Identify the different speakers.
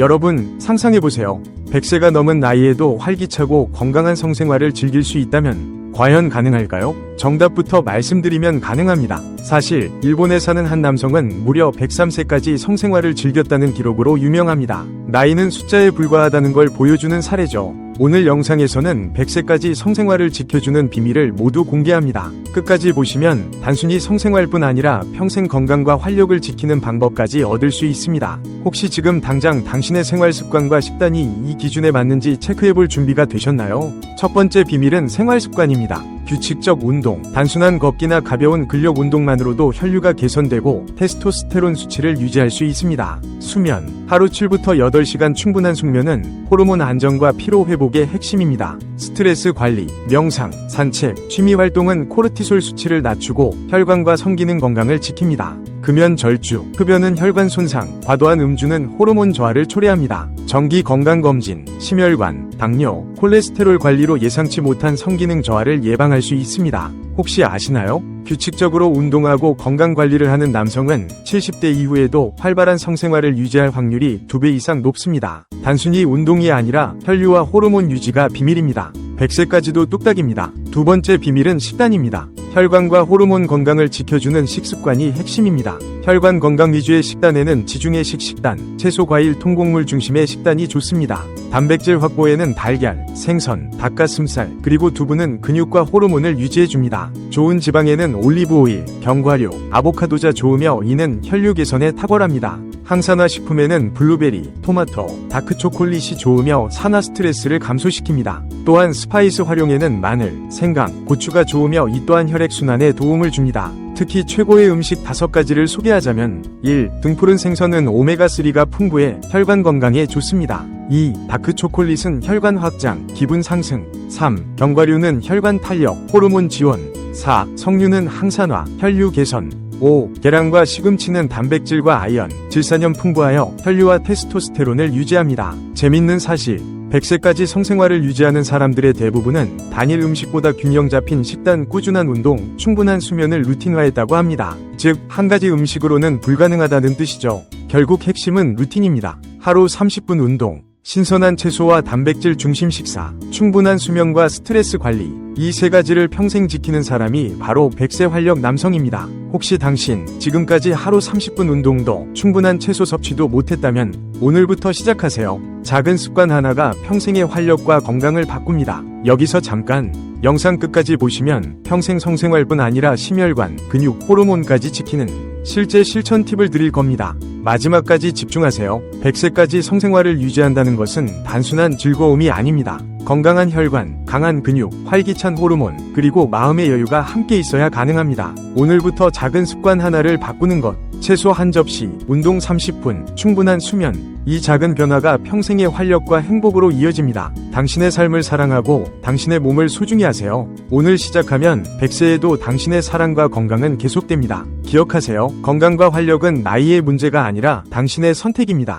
Speaker 1: 여러분, 상상해보세요. 100세가 넘은 나이에도 활기차고 건강한 성생활을 즐길 수 있다면 과연 가능할까요? 정답부터 말씀드리면 가능합니다. 사실 일본에 사는 한 남성은 무려 103세까지 성생활을 즐겼다는 기록으로 유명합니다. 나이는 숫자에 불과하다는 걸 보여주는 사례죠. 오늘 영상에서는 100세까지 성생활을 지켜주는 비밀을 모두 공개합니다. 끝까지 보시면 단순히 성생활뿐 아니라 평생 건강과 활력을 지키는 방법까지 얻을 수 있습니다. 혹시 지금 당장 당신의 생활 습관과 식단이 이 기준에 맞는지 체크해볼 준비가 되셨나요? 첫 번째 비밀은 생활 습관입니다. 규칙적 운동, 단순한 걷기나 가벼운 근력 운동만으로도 혈류가 개선되고 테스토스테론 수치를 유지할 수 있습니다. 수면, 하루 7부터 8시간 충분한 숙면은 호르몬 안정과 피로 회복의 핵심입니다. 스트레스 관리, 명상, 산책, 취미 활동은 코르티솔 수치를 낮추고 혈관과 성기능 건강을 지킵니다. 금연 절주, 흡연은 혈관 손상, 과도한 음주는 호르몬 저하를 초래합니다. 정기 건강 검진, 심혈관, 당뇨, 콜레스테롤 관리로 예상치 못한 성기능 저하를 예방할 수 있습니다. 혹시 아시나요? 규칙적으로 운동하고 건강 관리를 하는 남성은 70대 이후에도 활발한 성생활을 유지할 확률이 2배 이상 높습니다. 단순히 운동이 아니라 혈류와 호르몬 유지가 비밀입니다. 100세까지도 뚝딱입니다. 두 번째 비밀은 식단입니다. 혈관과 호르몬 건강을 지켜주는 식습관이 핵심입니다. 혈관 건강 위주의 식단에는 지중해식 식단, 채소 과일 통곡물 중심의 식단이 좋습니다. 단백질 확보에는 달걀, 생선, 닭가슴살, 그리고 두부는 근육과 호르몬을 유지해줍니다. 좋은 지방에는 올리브 오일, 견과류, 아보카도자 좋으며 이는 혈류 개선에 탁월합니다. 항산화 식품에는 블루베리, 토마토, 다크 초콜릿이 좋으며 산화 스트레스를 감소시킵니다. 또한 스파이스 활용에는 마늘, 생강, 고추가 좋으며 이 또한 혈액순환에 도움을 줍니다. 특히 최고의 음식 5가지를 소개하자면 1. 등푸른 생선은 오메가3가 풍부해 혈관 건강에 좋습니다. 2. 다크 초콜릿은 혈관 확장, 기분 상승. 3. 견과류는 혈관 탄력, 호르몬 지원. 4. 석류는 항산화, 혈류 개선. 5. 계란과 시금치는 단백질과 아연, 질산염 풍부하여 혈류와 테스토스테론을 유지합니다. 재밌는 사실. 100세까지 성생활을 유지하는 사람들의 대부분은 단일 음식보다 균형 잡힌 식단, 꾸준한 운동, 충분한 수면을 루틴화했다고 합니다. 즉, 한 가지 음식으로는 불가능하다는 뜻이죠. 결국 핵심은 루틴입니다. 하루 30분 운동, 신선한 채소와 단백질 중심 식사, 충분한 수면과 스트레스 관리, 이 세 가지를 평생 지키는 사람이 바로 100세 활력 남성입니다. 혹시 당신 지금까지 하루 30분 운동도 충분한 채소 섭취도 못했다면 오늘부터 시작하세요. 작은 습관 하나가 평생의 활력과 건강을 바꿉니다. 여기서 잠깐 영상 끝까지 보시면 평생 성생활뿐 아니라 심혈관, 근육, 호르몬까지 지키는 실제 실천 팁을 드릴 겁니다. 마지막까지 집중하세요. 100세까지 성생활을 유지한다는 것은 단순한 즐거움이 아닙니다. 건강한 혈관, 강한 근육, 활기찬 호르몬, 그리고 마음의 여유가 함께 있어야 가능합니다. 오늘부터 작은 습관 하나를 바꾸는 것, 채소 한 접시, 운동 30분, 충분한 수면, 이 작은 변화가 평생의 활력과 행복으로 이어집니다. 당신의 삶을 사랑하고 당신의 몸을 소중히 하세요. 오늘 시작하면 100세에도 당신의 사랑과 건강은 계속됩니다. 기억하세요. 건강과 활력은 나이의 문제가 아니라 당신의 선택입니다.